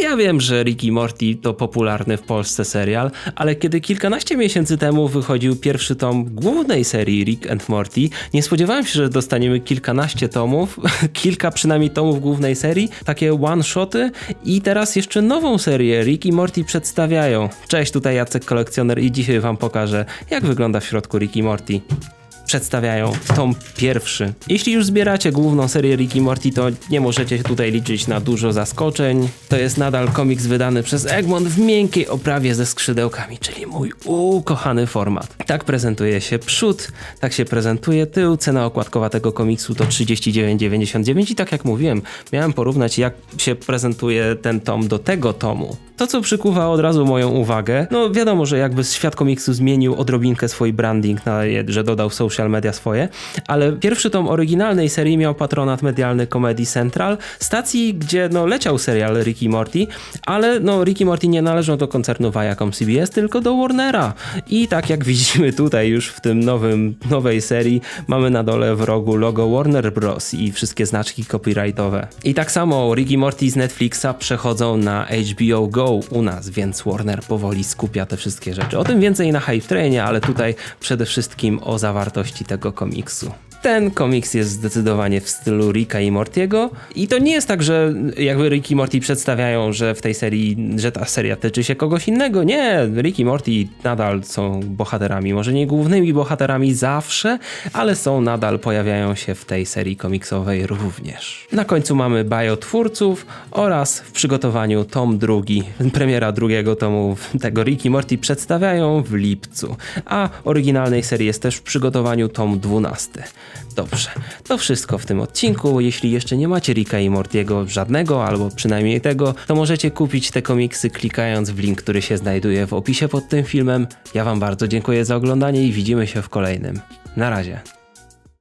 Ja wiem, że Rick i Morty to popularny w Polsce serial, ale kiedy kilkanaście miesięcy temu wychodził pierwszy tom głównej serii Rick and Morty, nie spodziewałem się, że dostaniemy kilkanaście tomów, kilka przynajmniej tomów głównej serii, takie one-shoty i teraz jeszcze nową serię Rick i Morty przedstawiają. Cześć, tutaj Jacek Kolekcjoner i dzisiaj wam pokażę, jak wygląda w środku Rick i Morty przedstawiają tom pierwszy. Jeśli już zbieracie główną serię Rick i Morty, to nie możecie tutaj liczyć na dużo zaskoczeń. To jest nadal komiks wydany przez Egmont w miękkiej oprawie ze skrzydełkami, czyli mój ukochany format. Tak prezentuje się przód, tak się prezentuje tył. Cena okładkowa tego komiksu to 39,99 i tak jak mówiłem, miałem porównać jak się prezentuje ten tom do tego tomu. To, co przykuwa od razu moją uwagę, no wiadomo, że jakby świat komiksu zmienił odrobinkę swój branding, na, że dodał social media swoje, ale pierwszy tom oryginalnej serii miał patronat medialny Comedy Central, stacji, gdzie no leciał serial Ricky Morty, ale no Ricky Morty nie należą do koncernu Viacom CBS, tylko do Warnera. I tak jak widzimy tutaj już w tym nowym, nowej serii, mamy na dole w rogu logo Warner Bros. i wszystkie znaczki copyrightowe. I tak samo Ricky Morty z Netflixa przechodzą na HBO Go u nas, więc Warner powoli skupia te wszystkie rzeczy. O tym więcej na Hype Trainie, ale tutaj przede wszystkim o zawartości tego komiksu. Ten komiks jest zdecydowanie w stylu Ricka i Mortiego i to nie jest tak, że jakby Rick i Morty przedstawiają, że w tej serii, że ta seria tyczy się kogoś innego. Nie, Rick i Morty nadal są bohaterami, może nie głównymi bohaterami zawsze, ale są nadal, pojawiają się w tej serii komiksowej również. Na końcu mamy bio twórców oraz w przygotowaniu tom drugi, premiera drugiego tomu tego Rick i Morty przedstawiają w lipcu, a oryginalnej serii jest też w przygotowaniu tom 12. Dobrze, to wszystko w tym odcinku. Jeśli jeszcze nie macie Ricka i Mortiego żadnego, albo przynajmniej tego, to możecie kupić te komiksy klikając w link, który się znajduje w opisie pod tym filmem. Ja wam bardzo dziękuję za oglądanie i widzimy się w kolejnym. Na razie.